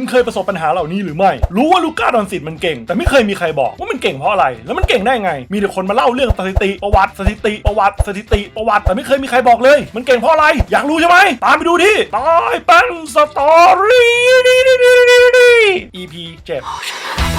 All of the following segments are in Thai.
คุณเคยประสบปัญหาเหล่านี้หรือไม่ รู้ว่าลูก้าดอนซิตมันเก่ง แต่ไม่เคยมีใครบอกว่ามันเก่งเพราะอะไร แล้วมันเก่งได้ไง มีแต่คนมาเล่าเรื่องสถิติประวัติสถิติประวัติสถิติประวัติแต่ไม่เคยมีใครบอกเลย มันเก่งเพราะอะไร อยากรู้ใช่ไหมตามไปดูที่ตายเป็นสตอรี่ EP 7 And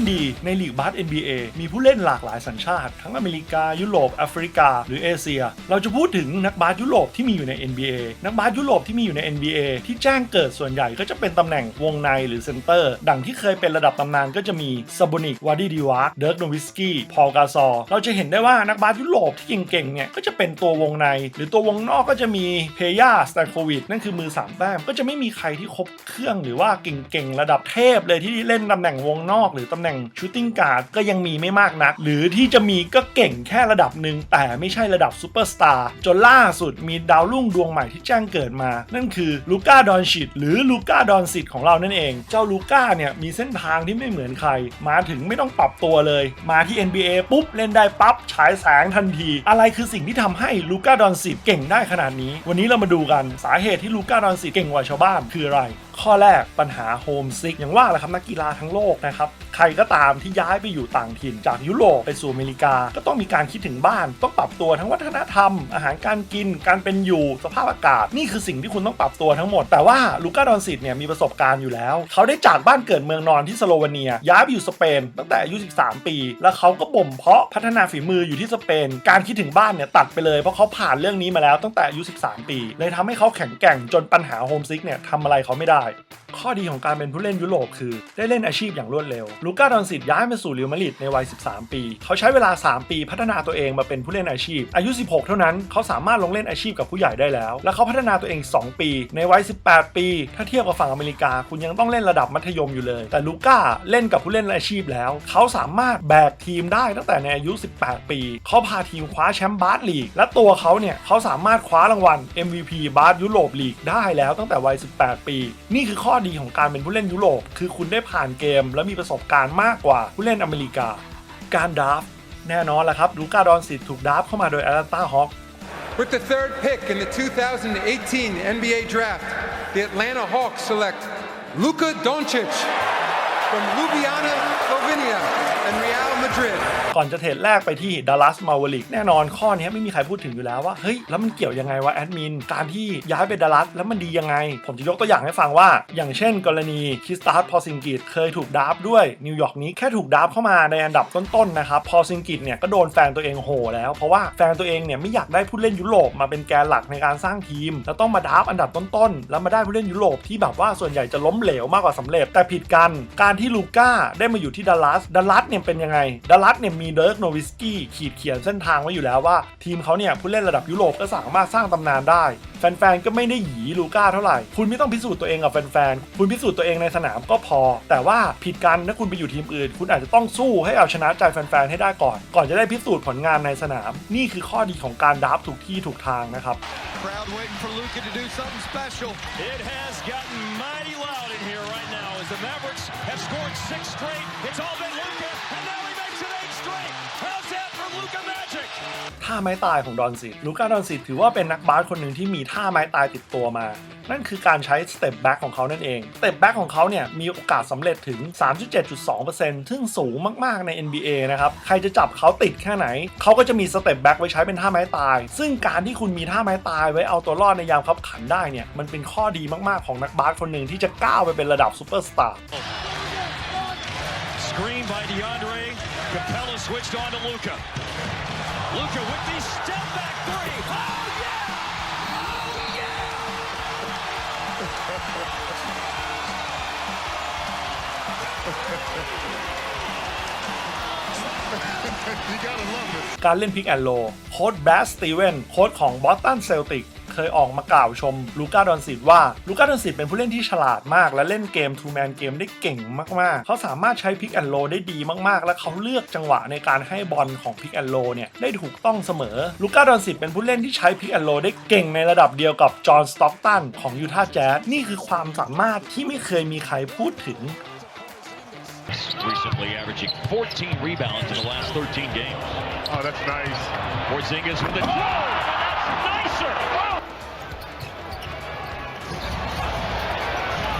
กันดีในลีกบาส NBA มีผู้เล่นหลากหลายสัญชาติ ทั้งอเมริกา ยุโรปแอฟริกา หรือเอเชีย เราจะพูดถึงนักบาสยุโรปที่มีอยู่ใน NBA นักบาสยุโรปที่มีอยู่ใน NBA ที่แจ้งเกิดส่วนใหญ่ก็จะเป็นตำแหน่งวงในหรือเซนเตอร์ ดังที่เคยเป็นระดับตำนานก็จะมีซาบูนิกวาดีดิวาร์เดิร์กโนวิสกี้พอลกาซอร์เราจะเห็นได้ว่านักบาสยุโรปที่เก่งๆเนี่ยก็จะเป็นตัววงใน หรือตัววงนอกก็จะมีเพย่าสแตนโควิดนั่นคือมือสามแต้มก็จะไม่มีใครที่ครบเครื่องหรือว่าเก่งๆระดับเทพเลยที่เล่นตำแหน่งวงนอก หรือตำแหน่งชูตติ้งการ์ดก็ยังมีไม่มากนัก หรือที่จะมีก็เก่งแค่ระดับหนึ่งแต่ไม่ใช่ระดับซูเปอร์สตาร์จนล่าสุดมีดาวรุ่งดวงใหม่ที่แจ้งเกิดมา นั่นคือลูก้าดอนชิตหรือลูก้าดอนซิตของเรานั่นเอง เจ้าลูก้าเนี่ยมีเส้นทางที่ไม่เหมือนใคร มาถึงไม่ต้องปรับตัวเลย มาที่ NBA ปุ๊บเล่นได้ปั๊บฉายแสงทันที อะไรคือสิ่งที่ทำให้ลูก้าดอนซิตเก่งได้ขนาดนี้ วันนี้เรามาดูกันสาเหตุที่ลูก้าดอนซิตเก่งกว่าชาวบ้านคืออะไร ข้อแรกปัญหาโฮมซิกอย่างว่าแหละครับนักกีฬาทั้งโลกนะครับ ใครก็ตามที่ย้ายไปอยู่ต่างถิ่นจากยุโรปไปสู่อเมริกา ก็ต้องมีการคิดถึงบ้าน ต้องปรับตัวทั้งวัฒนธรรม อาหารการกิน การเป็นอยู่สภาพอากาศ นี่คือสิ่งที่คุณต้องปรับตัวทั้งหมด แต่ว่าลูก้าดอนซิตเนี่ยมีประสบการณ์อยู่แล้ว เขาได้จากบ้านเกิดเมืองนอนที่สโลวาเนีย ย้ายไปอยู่สเปนตั้งแต่อายุ 13 ปี แล้วเขาก็บ่มเพาะพัฒนาฝีมืออยู่ที่สเปน การคิดถึงบ้านเนี่ยตัดไปเลยเพราะเขาผ่านเรื่องนี้มาแล้วตั้งแต่อายุ 13 ปี เลยทำให้เขาแข็งแกร่งจนปัญหาโฮมซิกเนี่ยทำอะไรเขาไม่ได้ Bye. ข้อดีของการเป็นผู้เล่นยุโรปคือได้เล่นอาชีพอย่างรวดเร็ว ลูก้าดอนซิตย้ายมาสู่เรอัลมาดริดในวัย 13 ปี เขาใช้เวลา 3 ปีพัฒนาตัวเองมาเป็นผู้เล่นอาชีพ อายุ 16 เท่านั้น เขาสามารถลงเล่นอาชีพกับผู้ใหญ่ได้แล้ว และเขาพัฒนาตัวเอง 2 ปี ในวัย 18 ปี ถ้าเทียบกับฝั่งอเมริกา คุณยังต้องเล่นระดับมัธยมอยู่เลย แต่ลูก้าเล่นกับผู้เล่นอาชีพแล้ว เขาสามารถแบกทีมได้ตั้งแต่ในอายุ 18 ปี เขาพาทีมคว้าแชมป์บาสลีก และตัวเขาเนี่ยเขาสามารถคว้ารางวัล MVP บาสยุโรปลีกได้แล้วตั้งแต่วัย 18 ปี นี่คือข้อดีีของการเป็นผู้เล่นยุโรป คือคุณได้ผ่านเกม และมีประสบการณ์มากกว่าผู้เล่นอเมริกา การดราฟแน่นอนละครับลูก้าดอนสิตถูกดราฟเข้ามาโดยแอตแลนตาฮอค With the third pick in the 2018 NBA Draft, the Atlanta Hawks select Luka Doncic from Ljubljana, Slovenia, and Real Madrid. ก่อนจะเทรดแรกไปที่ดัลลัสมาวลิกแน่นอนข้อนี้ไม่มีใครพูดถึงอยู่แล้วว่า เฮ้ย แล้วมันเกี่ยวยังไงวะแอดมิน การที่ย้ายไปดัลลัสแล้วมันดียังไง ผมจะยกตัวอย่างให้ฟังว่า อย่างเช่นกรณีคิสตาร์พอซิงกิตเคยถูกดราฟต์ด้วยนิวยอร์กนี้แค่ถูกดราฟต์เข้ามาในอันดับต้นๆนะครับพอซิงกิตเนี่ยก็โดนแฟนตัวเองโหแล้วเพราะว่าแฟนตัวเองเนี่ยไม่อยากได้ผู้เล่นยุโรปมาเป็นแกนหลักในการสร้างทีม แล้วต้องมาดราฟต์อันดับต้นๆแล้วมาได้ผู้เล่นยุโรปที่แบบว่าส่วนใหญ่จะล้มเหลวมากกว่าสำเร็จแต่ผิดกันการที่ลูก้าได้มาอยู่ที่ดัลลัส ดัลลัสเนี่ยเป็นยังไง ดัลลัสเนี่ยมีเดิร์กโนวิสกี้ขีดเขียนเส้นทางไว้อยู่แล้วว่า ทีมเขาเนี่ยผู้เล่นระดับยุโรปก็สามารถสร้างตำนานได้ แฟนๆ ก็ไม่ได้หยีลูก้าเท่าไหร่ คุณไม่ต้องพิสูจน์ตัวเองกับแฟนๆ คุณพิสูจน์ตัวเองในสนามก็พอ แต่ว่าผิดกันถ้าคุณไปอยู่ทีมอื่น คุณอาจจะต้องสู้ให้เอาชนะใจแฟนๆ ให้ได้ก่อน ก่อนจะได้พิสูจน์ผลงานในสนาม นี่คือข้อดีของการดับถูกที่ถูกทางนะครับ Crowd waiting for Luca to do something special. It has gotten mighty loud in here right now as the Mavericks have scored six straight. It's all been Luka, and now he ท่าไม้ตายของดอนซิตลูก้าดอนซิตถือว่าเป็นนักบาสคนหนึ่งที่มีท่าไม้ตายติดตัวมา นั่นคือการใช้สเต็ปแบ็กของเขานั่นเองสเต็ปแบ็กของเขาเนี่ยมีโอกาสสำเร็จถึง 37.2%ซึ่งสูงมากๆใน NBA นะครับ ใครจะจับเขาติดแค่ไหน เขาก็จะมีสเต็ปแบ็กไว้ใช้เป็นท่าไม้ตาย ซึ่งการที่คุณมีท่าไม้ตายไว้เอาตัวรอดในยามคับขันได้เนี่ยมันเป็นข้อดีมากๆของนักบาสคนหนึ่งที่จะก้าวไปเป็นระดับซูเปอร์สตาร์ switched on to Luka. Luka with the step back three. Oh, yeah! you gotta love this. การเล่นพิกแอนโลโค้ดแบสสตีเวนโค้ดของบอสตันเซลติก ยออกมากล่าวชมลูก้าดอนซิตว่าลูก้าดอนซิตเป็นผู้เล่นที่ฉลาดมาก และเล่นเกมทูแมนเกมได้เก่งมากๆ เขาสามารถใช้พิกแอนโลได้ดีมากๆ และเขาเลือกจังหวะในการให้บอลของพิกแอนโลเนี่ยได้ถูกต้องเสมอลูก้าดอนซิตเป็นผู้เล่นที่ใช้พิกแอนโลได้เก่งในระดับเดียวกับจอห์นสต็อกตันของยูทาห์แจ๊สนี่คือความสามารถที่ไม่เคยมีใครพูดถึง Recently averaging 14 rebounds in the last 13 games. Oh, that's nice. Porzingis with the. Oh, that's nicer.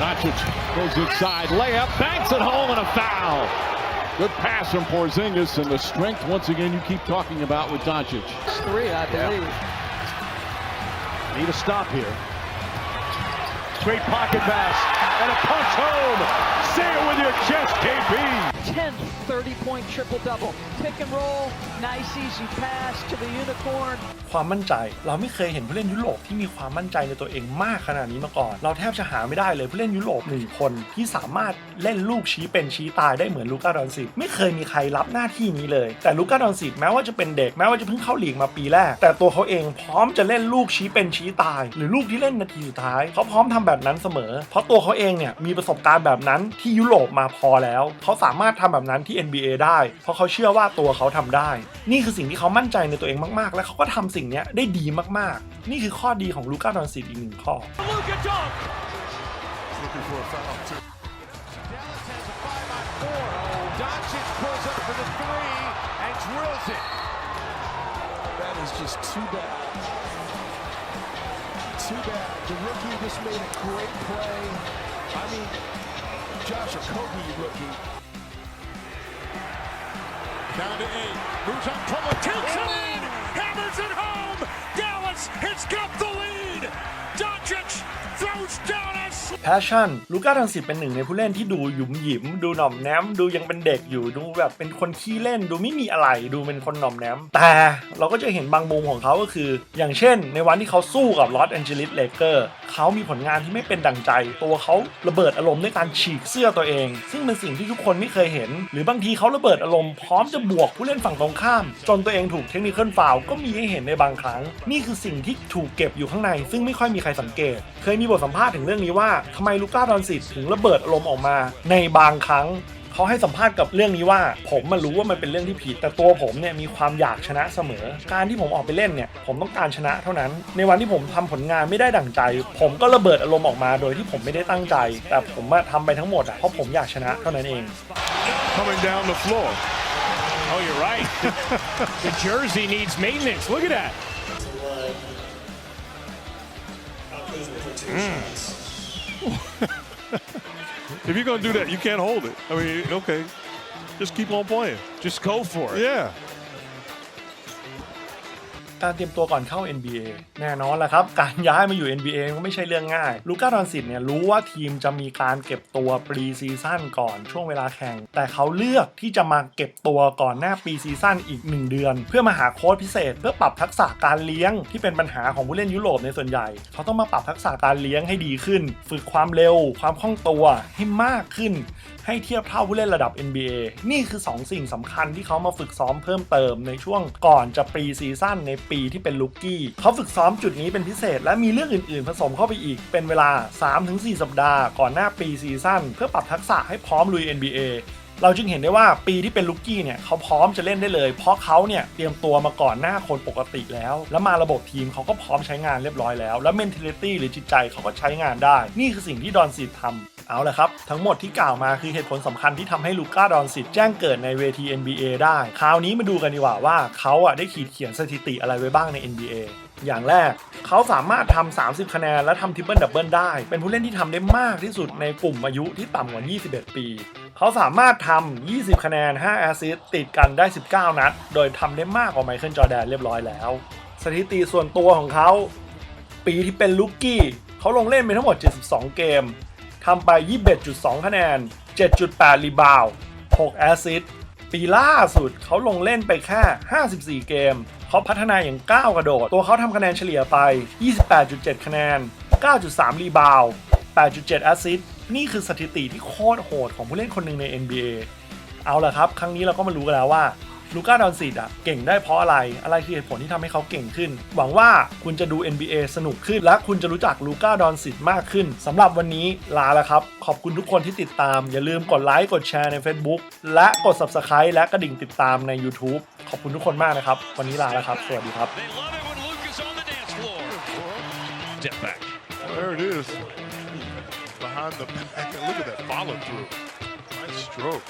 Doncic goes inside, layup, banks it home, and a foul. Good pass from Porzingis, and the strength once again you keep talking about with Doncic. three, I believe. Need a stop here. Great pocket pass and a punch home. Say it with your chest, KB. 10th 30 point triple double. Pick and roll, nice easy pass to the unicorn. ความมั่นใจ เราไม่เคยเห็นผู้เล่นยุโรปที่มีความมั่นใจในตัวเองมากขนาดนี้มาก่อน เราแทบจะหาไม่ได้เลยผู้เล่นยุโรปหนึ่งคน ที่สามารถเล่นลูกชี้เป็นชี้ตายได้เหมือนลูก้าดอนซิตไม่เคยมีใครรับหน้าที่นี้เลย แต่ลูก้าดอนซิตแม้ว่าจะเป็นเด็กแม้ว่าจะเพิ่งเข้าลีกมาปีแรก แต่ตัวเขาเองพร้อมจะเล่นลูกชี้เป็นชี้ตาย หรือลูกที่เล่นนาทีสุดท้ายเขาพร้อมทำแบบนั้นเสมอ เพราะตัวเขาเองเนี่ยมีประสบการณ์แบบนั้นที่ยุโรปมาพอแล้ว เขาสามารถทำแบบนั้นที่ NBA ได้ เพราะเขาเชื่อว่าตัวเขาทำได้ นี่คือสิ่งที่เขามั่นใจในตัวเองมากๆ และเขาก็ทำสิ่งนี้ได้ดีมากๆ นี่คือข้อดีของลูก้าดอนซิตอีกหนึ่งข้อ That is just too bad. Too bad. The rookie just made a great play. I mean, Josh Okogie, rookie. Down to eight. Moves on Plumlee. Takes it a แพชชั่นลูก้าดังสิตเป็นหนึ่งในผู้เล่นที่ดูหยุมหยิม ดูหน่อมแนม ดูยังเป็นเด็กอยู่ดูแบบเป็นคนขี้เล่น ดูไม่มีอะไรดูเป็นคนหน่อมแนม แต่เราก็จะเห็นบางมุมของเขาก็คือ อย่างเช่น ในวันที่เขาสู้กับลอสแอนเจลิสเลเกอร์เขามีผลงานที่ไม่เป็นดังใจ ตัวเขาระเบิดอารมณ์ด้วยการฉีกเสื้อตัวเอง ซึ่งเป็นสิ่งที่ทุกคนไม่เคยเห็น หรือบางทีเขาระเบิดอารมณ์พร้อมจะบวกผู้เล่นฝั่งตรงข้าม จนตัวเองถูกเทคนิคเคลฟาวก็มีให้เห็นในบางครั้ง นี่คือสิ่งที่ถูกเก็บอยู่ข้างใน ซึ่งไม่ค่อยมีใครสังเกต เคยมีบทสัมภาษณ์ถึงเรื่องนี้ว่าทำไมลูก้าดอนซิตถึงระเบิดอารมณ์ออกมาในบางครั้งเขาให้สัมภาษณ์กับเรื่องนี้ว่า ผมมารู้ว่ามันเป็นเรื่องที่ผิด แต่ตัวผมเนี่ยมีความอยากชนะเสมอ การที่ผมออกไปเล่นเนี่ยผมต้องการชนะเท่านั้น ในวันที่ผมทำผลงานไม่ได้ดั่งใจ ผมก็ระเบิดอารมณ์ออกมาโดยที่ผมไม่ได้ตั้งใจ แต่ผมอะทำไปทั้งหมดอะเพราะผมอยากชนะเท่านั้นเอง Coming down the floor. Oh, you're right. the jersey needs maintenance. Look at that. If you're going to do that, you can't hold it. I mean, okay. Just keep on playing. Just go for it. Yeah. การเตรียมตัวก่อนเข้า NBA แน่นอนแหละครับ การย้ายมาอยู่ NBA ก็ไม่ใช่เรื่องง่าย ลูก้าดอนซิตเนี่ยรู้ว่าทีมจะมีการเก็บตัวปรีซีซั่นก่อนช่วงเวลาแข่ง แต่เขาเลือกที่จะมาเก็บตัวก่อนหน้าปีซีซั่นอีก 1 เดือน เพื่อมาหาโค้ชพิเศษ เพื่อปรับทักษะการเลี้ยงที่เป็นปัญหาของผู้เล่นยุโรปในส่วนใหญ่ เขาต้องมาปรับทักษะการเลี้ยงให้ดีขึ้น ฝึกความเร็ว ความคล่องตัวให้มากขึ้นให้เทียบเท่าผู้เล่นระดับ NBA นี่คือ 2 สิ่งสำคัญที่เขามาฝึกซ้อมเพิ่มเติมในช่วงก่อนจะปรีซีซั่นในปีที่เป็นลูกกี้เขาฝึกซ้อมจุดนี้เป็นพิเศษ และมีเรื่องอื่นๆ ผสมเข้าไปอีกเป็นเวลา 3-4 สัปดาห์ก่อนหน้าปีซีซั่นเพื่อปรับทักษะให้พร้อมลุย NBA เราจึงเห็นได้ว่าปีที่เป็นลูกกี้เนี่ยเขาพร้อมจะเล่นได้เลย เพราะเขาเนี่ยเตรียมตัวมาก่อนหน้าคนปกติแล้ว แล้วมาระบบทีมเขาก็พร้อมใช้งานเรียบร้อยแล้ว แล้ว mentality หรือจิตใจเขาก็ใช้งานได้ นี่คือสิ่งที่ดอนซิตทำเอาละครับ ทั้งหมดที่กล่าวมาคือเหตุผลสำคัญที่ทำให้ลูก้าดอนซิตแจ้งเกิดในเวที NBA ได้ คราวนี้มาดูกันดีกว่าว่าเขาอะได้ขีดเขียนสถิติอะไรไว้บ้างใน NBA อย่างแรก เขาสามารถทำ30 คะแนนและทำทริปเปิลดับเบิลได้ เป็นผู้เล่นที่ทำได้มากที่สุดในกลุ่มอายุที่ต่ำกว่า 21 ปี เขาสามารถทำ 20 คะแนน 5 แอสซิสต์ติดกันได้ 19 นัด โดยทำได้มากกว่าไมเคิลจอแดนเรียบร้อยแล้ว สถิติส่วนตัวของเขา ปีที่เป็นลูกกี้เขาลงเล่นไปทั้งหมด 72 เกมทำไป 21.2 คะแนน 7.8 รีบาว6 แอสซิสต์ปีล่าสุดเขาลงเล่นไปแค่ 54 เกม เขาพัฒนาอย่างก้าวกระโดด ตัวเขาทำคะแนนเฉลี่ยไป 28.7 คะแนน 9.3 รีบาว8.7 แอสซิสต์ นี่คือสถิติที่โคตรโหดของผู้เล่นคนหนึ่งใน NBA เอาละครับ ครั้งนี้เราก็มารู้กันแล้วว่าลูก้าดอนซิดอะเก่งได้เพราะอะไร อะไรคือเหตุผลที่ทำให้เขาเก่งขึ้น หวังว่าคุณจะดู NBA สนุกขึ้น และคุณจะรู้จักลูก้าดอนซิดมากขึ้นสำหรับวันนี้ลาแล้วครับ ขอบคุณทุกคนที่ติดตาม อย่าลืมกดไลค์กดแชร์ใน Facebook และกด Subscribe และกระดิ่งติดตามใน YouTube ขอบคุณทุกคนมากนะครับ วันนี้ลาแล้วครับ สวัสดีครับ They love it when Luke is on the dance floor. Step back. There it is. Behind the back. Look at that follow through. Nice stroke.